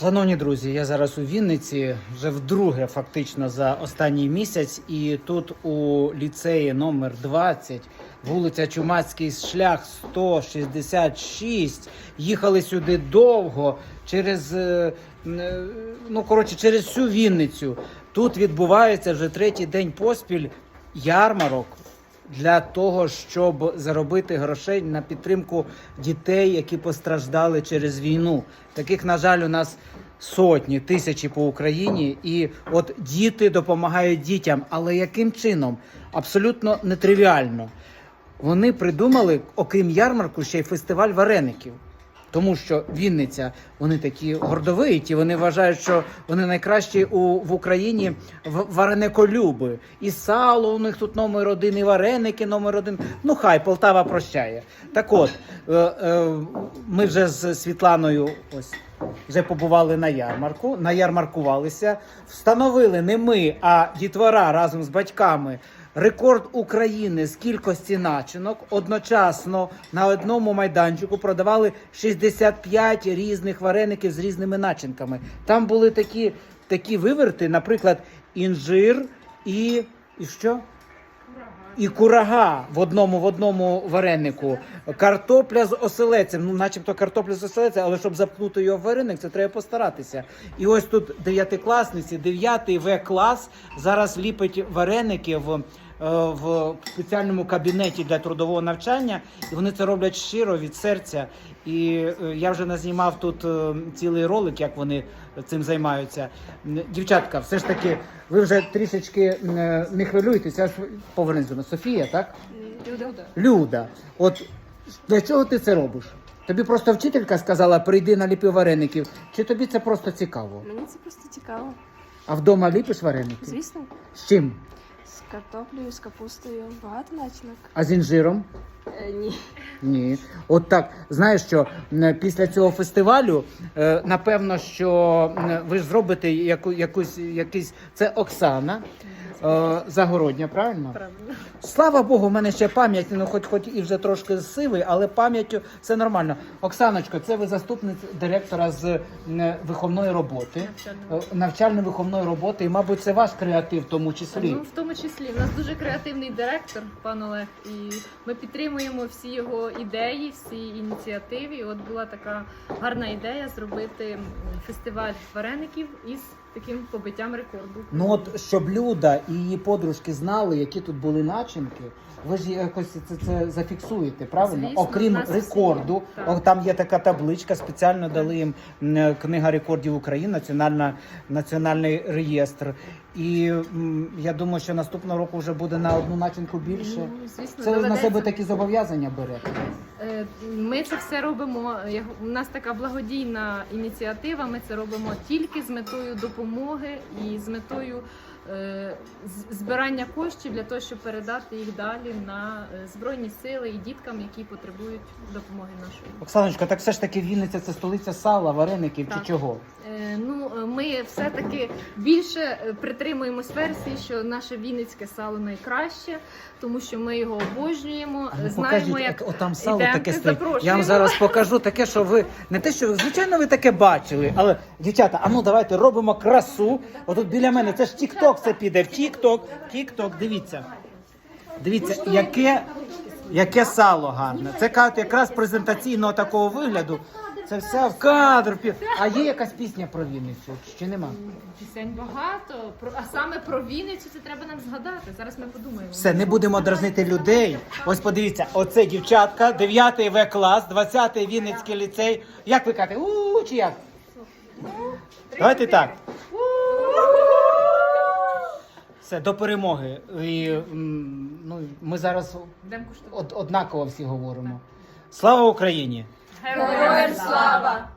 Шановні друзі, я зараз у Вінниці вже вдруге, фактично за останній місяць, і тут у ліцеї номер 20, вулиця Чумацький шлях 166. Їхали сюди довго через е, е, ну коротше, через всю Вінницю. Тут відбувається вже третій день поспіль ярмарок для того, щоб заробити грошей на підтримку дітей, які постраждали через війну. Таких, на жаль, у нас сотні, тисячі по Україні. І от діти допомагають дітям. Але яким чином? Абсолютно нетривіально. Вони придумали, окрім ярмарку, ще й фестиваль вареників. Тому що Вінниця, вони такі гордовиті, вони вважають, що вони найкращі у, в Україні в- варениколюби. І сало у них тут номер один, і вареники номер один. Ну хай Полтава прощає. Так от, е, е, ми вже з Світланою ось вже побували на ярмарку, наярмаркувалися, встановили не ми, а дітвора разом з батьками. Рекорд України з кількості начинок одночасно на одному майданчику продавали 65 різних вареників з різними начинками. Там були такі, такі виверти, наприклад, інжир і, і що? І курага в одному в одному варенику, картопля з оселецем, ну начебто картопля з оселецем, але щоб запхнути його в вареник, це треба постаратися. І ось тут дев'ятикласниці, дев'ятий В клас зараз ліпить вареники в, в спеціальному кабінеті для трудового навчання, і вони це роблять щиро від серця. І е, я вже назнімав тут е, цілий ролик, як вони цим займаються. Дівчатка, все ж таки, ви вже трішечки е, не хвилюєтеся. Я ж повернусь до нас. Софія, так? Люда. Люда, от для чого ти це робиш? Тобі просто вчителька сказала, прийди наліпи вареників. Чи тобі це просто цікаво? Мені це просто цікаво. А вдома ліпиш вареники? Звісно, З чим? Картоплею, з капустою, багато начинок. А з інжиром? Е, ні. Ні. От так, знаєш що, після цього фестивалю, е, напевно, що ви ж зробите яку, якусь, якийсь. Це Оксана е, Загородня, правильно? Правильно. Слава Богу, в мене ще пам'ять, ну хоч хоч і вже трошки сивий, але пам'яттю все нормально. Оксаночко, це ви заступниця директора з м, виховної роботи, Навчального. е, навчально-виховної роботи, і, мабуть, це ваш креатив в тому числі. Ну, в тому числі, у нас дуже креативний директор, пан Олег, і ми підтримуємо всі його ідеї, всі ініціативи. І от була така гарна ідея зробити фестиваль вареників із таким побиттям рекорду. Ну от щоб Люда і її подружки знали, які тут були начинки. Ви ж якось це, це зафіксуєте, правильно? Звісно, Окрім в нас рекорду, всі, так. о, там є така табличка, спеціально дали їм м, книга рекордів України, національна національний реєстр. І м, я думаю, що наступного року вже буде на одну начинку більше. Ну, звісно, Це на доведеться. себе такі зобов'язання берете. Е, Ми це все робимо. У нас така благодійна ініціатива. Ми це робимо тільки з метою допомоги і з метою збирання коштів для того, щоб передати їх далі на е, збройні сили і діткам, які потребують допомоги нашої. Оксаночка, так все ж таки Вінниця це столиця сала, вареників Так. чи чого? Е, Ну, е, ми все-таки більше е, притримуємось версії, що наше вінницьке сало найкраще, тому що ми його обожнюємо. А ну, Знаємо, покажіть, як от, от там сало Ідемте, таке стоїть. Я вам зараз покажу таке, що ви не те, що звичайно ви таке бачили, але дівчата, а ну давайте робимо красу. Отут біля мене це ж Тік-Ток це піде. В Тік-Ток, Тік-Ток, дивіться. Дивіться, яке, яке сало гарне. Це кажуть, якраз презентаційного такого вигляду. Це все в кадр. А є якась пісня про Вінницю? Чи нема? пісень багато. Про а саме про Вінницю це треба нам згадати. Зараз ми подумаємо. Все, не будемо дразнити людей. Ось подивіться, оце дівчатка, 9 В клас, 20-й Вінницький ліцей. Як ви кажете? У чи як? Давайте так. Все, до перемоги. І, м, ну, ми зараз Йдемо куштувати. од- однаково всі говоримо. Слава Україні! Героям слава!